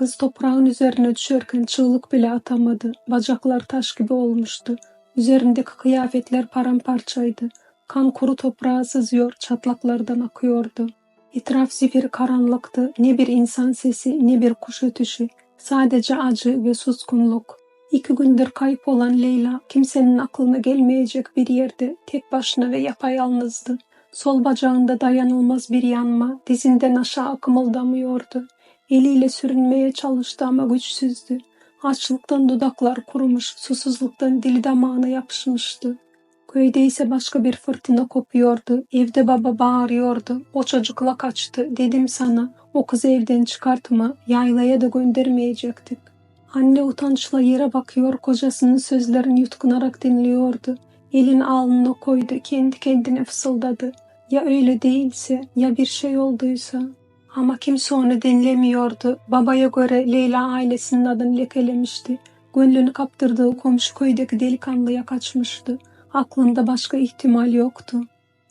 Kız toprağın üzerine düşerken çığlık bile atamadı. Bacaklar taş gibi olmuştu. Üzerindeki kıyafetler paramparçaydı. Kan kuru toprağa sızıyor, çatlaklardan akıyordu. Etraf zifiri karanlıktı. Ne bir insan sesi, ne bir kuş ötüşü. Sadece acı ve suskunluk. İki gündür kayıp olan Leyla, kimsenin aklına gelmeyecek bir yerde tek başına ve yapayalnızdı. Sol bacağında dayanılmaz bir yanma, dizinden aşağı kımıldamıyordu. Eliyle sürünmeye çalıştı ama güçsüzdü. Açlıktan dudaklar kurumuş, susuzluktan dili damağına yapışmıştı. Köyde ise başka bir fırtına kopuyordu. Evde baba bağırıyordu. O çocukla kaçtı. Dedim sana o kızı evden çıkartma. Yaylaya da göndermeyecektik. Anne utançla yere bakıyor, kocasının sözlerini yutkunarak dinliyordu. Elini alnına koydu, kendi kendine fısıldadı. Ya öyle değilse, ya bir şey olduysa. Ama kimse onu dinlemiyordu. Babaya göre Leyla ailesinin adını lekelemişti. Gönlünü kaptırdığı komşu köydeki delikanlıya kaçmıştı. Aklında başka ihtimal yoktu.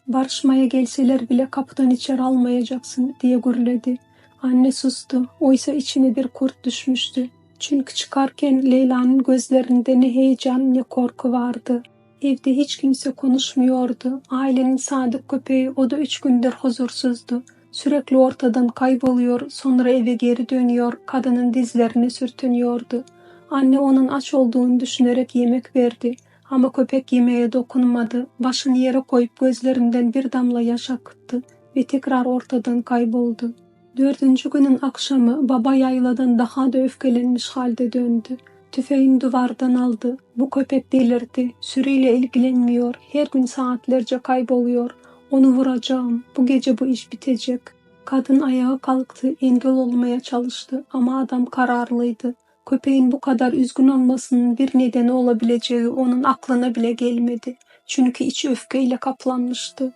Barışmaya gelseler bile kapıdan içeri almayacaksın diye gürledi. Anne sustu. Oysa içine bir kurt düşmüştü. Çünkü çıkarken Leyla'nın gözlerinde ne heyecan ne korku vardı. Evde hiç kimse konuşmuyordu. Ailenin sadık köpeği o da üç gündür huzursuzdu. Sürekli ortadan kayboluyor, sonra eve geri dönüyor, kadının dizlerine sürtünüyordu. Anne onun aç olduğunu düşünerek yemek verdi. Ama köpek yemeğe dokunmadı. Başını yere koyup gözlerinden bir damla yaş akıttı ve tekrar ortadan kayboldu. Dördüncü günün akşamı baba yayladan daha da öfkelenmiş halde döndü. Tüfeğini duvardan aldı. Bu köpek delirdi. Sürüyle ilgilenmiyor. Her gün saatlerce kayboluyor. Onu vuracağım. Bu gece bu iş bitecek. Kadın ayağa kalktı. Engel olmaya çalıştı. Ama adam kararlıydı. Köpeğin bu kadar üzgün olmasının bir nedeni olabileceği onun aklına bile gelmedi. Çünkü içi öfkeyle kaplanmıştı.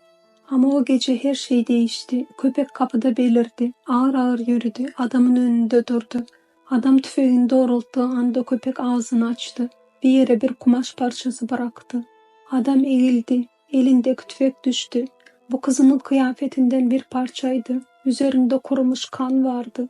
Ama o gece her şey değişti. Köpek kapıda belirdi. Ağır ağır yürüdü. Adamın önünde durdu. Adam tüfeğini doğrulttuğu anda köpek ağzını açtı. Bir yere bir kumaş parçası bıraktı. Adam eğildi. Elindeki tüfek düştü. Bu kızının kıyafetinden bir parçaydı. Üzerinde kurumuş kan vardı.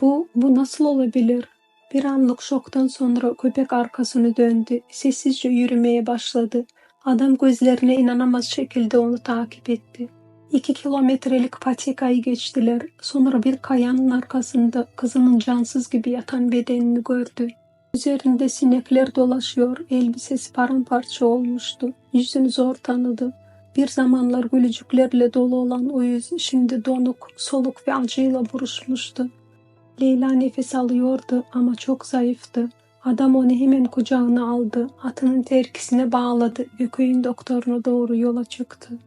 Bu, bu nasıl olabilir? Bir anlık şoktan sonra köpek arkasını döndü. Sessizce yürümeye başladı. Adam gözlerine inanamaz şekilde onu takip etti. İki kilometrelik patikayı geçtiler. Sonra bir kayanın arkasında kızının cansız gibi yatan bedenini gördü. Üzerinde sinekler dolaşıyor, elbisesi paramparça olmuştu. Yüzünü zor tanıdı. Bir zamanlar gülücüklerle dolu olan o yüz şimdi donuk, soluk ve acıyla buruşmuştu. Leyla nefes alıyordu ama çok zayıftı. Adam onu hemen kucağına aldı, atının terkisine bağladı ve köyün doktoruna doğru yola çıktı.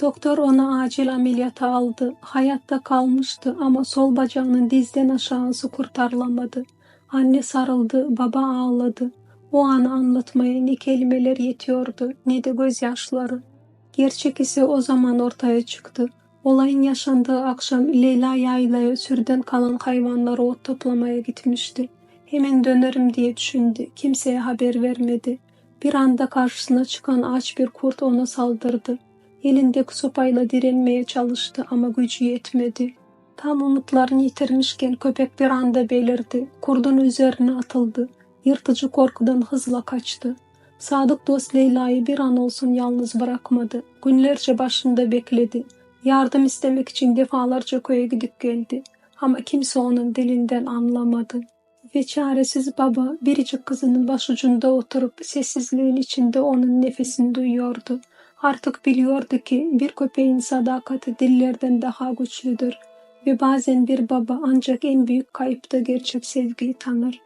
Doktor onu acil ameliyata aldı. Hayatta kalmıştı ama sol bacağının dizden aşağısı kurtarılamadı. Anne sarıldı, baba ağladı. O anı anlatmaya ne kelimeler yetiyordu ne de gözyaşları. Gerçek ise o zaman ortaya çıktı. Olayın yaşandığı akşam Leyla yaylaya sürden kalan hayvanları ot toplamaya gitmişti. Hemen dönerim diye düşündü. Kimseye haber vermedi. Bir anda karşısına çıkan aç bir kurt ona saldırdı. Elindeki sopayla direnmeye çalıştı ama gücü yetmedi. Tam umutlarını yitirmişken köpek bir anda belirdi. Kurdun üzerine atıldı. Yırtıcı korkudan hızla kaçtı. Sadık dost Leyla'yı bir an olsun yalnız bırakmadı. Günlerce başında bekledi. Yardım istemek için defalarca köye gidip geldi. Ama kimse onun dilinden anlamadı. Ve çaresiz baba biricik kızının başucunda oturup sessizliğin içinde onun nefesini duyuyordu. Artık biliyordu ki bir köpeğin sadakati dillerden daha güçlüdür ve bazen bir baba ancak en büyük kayıpta gerçek sevgiyi tanır.